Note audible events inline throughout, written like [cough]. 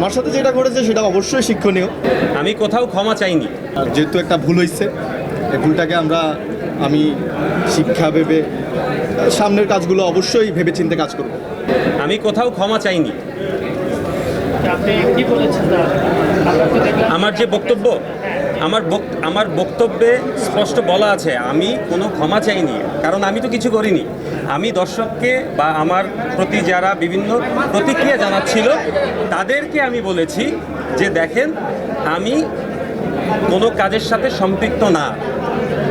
আমার সাথে যেটা ঘটেছে সেটা অবশ্যই শিক্ষণীয়। আমি কোথাও ক্ষমা চাইনি। আর যেহেতু একটা ভুল হয়েছে এই ভুলটাকে আমরা আমি শিক্ষা ভেবে সামনের কাজগুলো অবশ্যই ভেবে চিনতে কাজ করব। আমি কোথাও ক্ষমা চাইনি। আমার যে বক্তব্য আমার আমার বক্তব্যে স্পষ্ট বলা আছে, আমি কোনো ক্ষমা চাইনি, কারণ আমি তো কিছু করিনি। আমি দর্শককে বা আমার প্রতি যারা বিভিন্ন প্রতিক্রিয়া জানাচ্ছিল, তাদেরকে আমি বলেছি যে দেখেন, আমি কোনো কাজের সাথে সম্পৃক্ত না।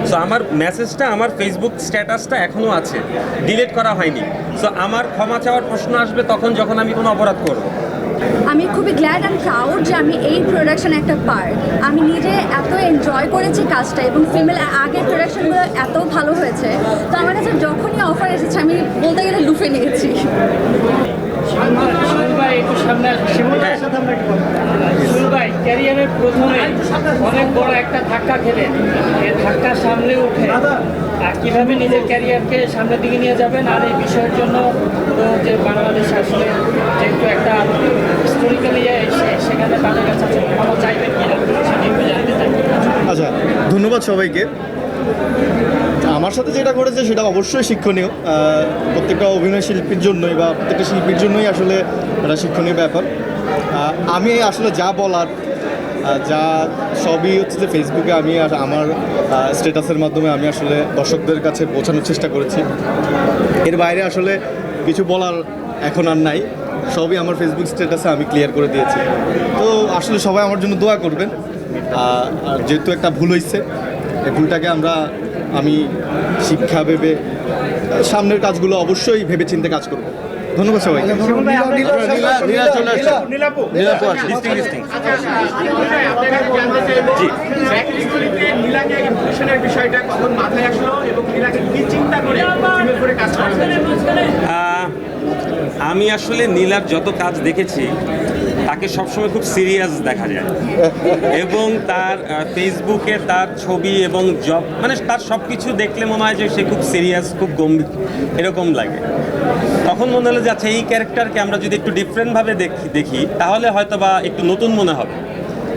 সো আমার মেসেজটা আমার ফেসবুক স্ট্যাটাসটা এখনও আছে ডিলিট করা হয়নি। সো আমার ক্ষমা চাওয়ার প্রশ্ন আসবে তখন যখন আমি কোনো অপরাধ করব। আমি খুবই গ্ল্যাড অ্যান্ড প্রাউড যে আমি এই প্রোডাকশন একটা পার্ট আমি নিজে এত এনজয় করেছি কাজটা এবং ফিমেল আগের প্রোডাকশনগুলো এত ভালো হয়েছে। তো আমার কাছে যখনই অফার এসেছে আমি বলতে গেলে লুফে নিয়েছি। ভাই ক্যারিয়ারের প্রথমে অনেক বড় একটা ধাক্কা খেলেন। এই ধাক্কা সামলে উঠে আর কীভাবে নিজের ক্যারিয়ারকে সামনের দিকে নিয়ে যাবেন? আর এই বিষয়ের জন্য যে বাংলাদেশ আসলে যেহেতু একটা আচ্ছা ধন্যবাদ সবাইকে। আমার সাথে যেটা ঘটেছে সেটা অবশ্যই শিক্ষণীয়। প্রত্যেকটা অভিনয় শিল্পীর জন্যই বা প্রত্যেকটা শিল্পীর জন্যই আসলে এটা শিক্ষণীয় ব্যাপার। আমি আসলে যা বলার যা সবই হচ্ছে যে ফেসবুকে আমি আর আমার স্ট্যাটাসের মাধ্যমে আমি আসলে দর্শকদের কাছে পৌঁছানোর চেষ্টা করেছি। এর বাইরে আসলে কিছু বলার এখন আর নাই সবই আমার ফেসবুক স্ট্যাটাসে আমি ক্লিয়ার করে দিয়েছি তো আসলে সবাই আমার জন্য দোয়া করবেন আর যেহেতু একটা ভুল হয়েছে এই ভুলটাকে আমরা আমি শিক্ষা ভেবে সামনের কাজগুলো অবশ্যই ভেবে চিন্তে কাজ করব ধন্যবাদ সবাই বিষয়টা কখন মাথায় আসলো এবং চিন্তা করে ফিমেল করে কাজ করছেন আহ, আমি আসলে নীলার যত কাজ দেখেছি, তাকে সবসময় খুব সিরিয়াস দেখা যায়। এবং তার ফেসবুকে তার ছবি এবং জব মানে তার সব কিছু দেখলে মনে হয় যে সে খুব সিরিয়াস খুব গম্ভীর, এরকম লাগে। তখন মনে হলো যে আচ্ছা এই ক্যারেক্টারকে আমরা যদি একটু ডিফারেন্টভাবে দেখি দেখি, তাহলে হয়তো বা একটু নতুন মনে হবে।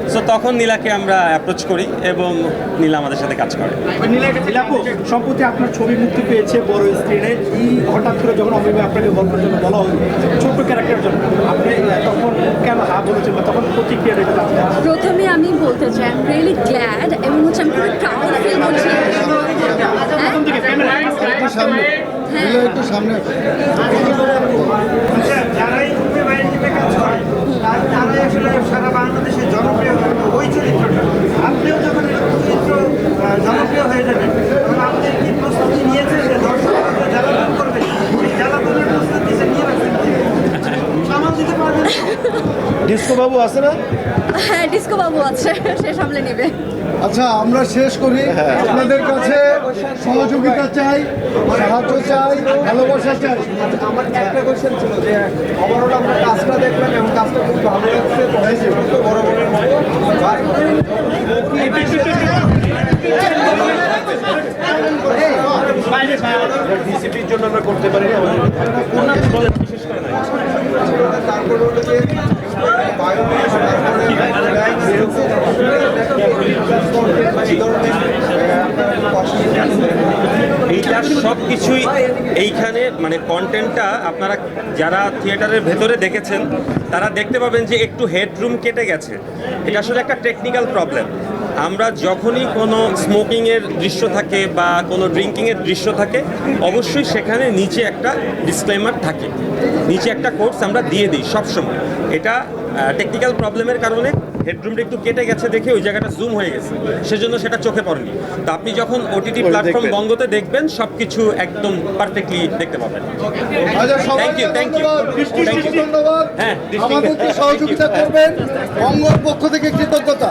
সো তখন নীলাকে আমরা অ্যাপ্রোচ করি এবং নীলা আমাদের সাথে কাজ করে। নীলাপু সম্প্রতি আপনার ছবি মুক্তি পেয়েছে বড় স্ক্রিনে এই হঠাৎ করে যখন অমিবাই আপনাকে গল্পের জন্য বলা হলো ছোট্ট ক্যারেক্টার জন্য আপনি তখন কেন হা বলেছেন বা তখন প্রতিক্রিয়া প্রথমে আমি বলতে চাই আই এম রিয়েলি গ্ল্যাড এবং হচ্ছে আমি খুবই প্রাউড ফিল করছি। হ্যাঁ। হ্যাঁ যারাই বাইরে টিমে কাজ করে তার- তারাই আসলে সারা বাংলাদেশে জনপ্রিয় ওই চরিত্রটা আপনিও যখন এরকম চরিত্র আহ, জনপ্রিয় হয়ে যাবেন তখন আপনি কি প্রস্তুতি নিয়েছেন যে দর্শক জ্বালাতন করবে সেই জ্বালাতনের প্রস্তুতি সে নিয়ে রাখছেন সামাল দিতে পারবেন ডিস্কো বাবু আছে না হ্যাঁ ডিস্কো বাবু আছে সে সামলে নেবে আচ্ছা আমরা শেষ করি আপনাদের কাছে সহযোগিতা চাই সাহায্য চাই ভালোবাসা চাই আমার একটা কোয়েশ্চেন ছিল যে ওভারঅল আমরা কাজটা দেখলাম এবং কাজটা খুব ভালো লাগছে তো হয়েছে তো বড় বড় ডিসিপির জন্য আমরা করতে পারি সব কিছুই এইখানে মানে কন্টেন্টটা আপনারা যারা থিয়েটারের ভেতরে দেখেছেন, তারা দেখতে পাবেন যে একটু হেডরুম কেটে গেছে। এটা আসলে একটা টেকনিক্যাল প্রবলেম আমরা যখনই কোনো স্মোকিংয়ের দৃশ্য থাকে বা কোনো ড্রিঙ্কিংয়ের দৃশ্য থাকে, অবশ্যই সেখানে নিচে একটা ডিসক্লেমার থাকে। নিচে একটা কোর্স আমরা দিয়ে দিই সবসময়। এটা টেকনিক্যাল প্রবলেমের কারণে হেডরুমটা একটু কেটে গেছে দেখে ওই জায়গাটা জুম হয়ে গেছে। সেজন্য সেটা চোখে পড়েনি। তো আপনি যখন ওটিটি প্ল্যাটফর্ম বঙ্গতে দেখবেন সব কিছু একদম পারফেক্টলি দেখতে পাবেন। Thank you thank you. ধন্যবাদ। হ্যাঁ, আমাদেরকে সহযোগিতা করবেন [laughs] বঙ্গর পক্ষ থেকে কৃতজ্ঞতা।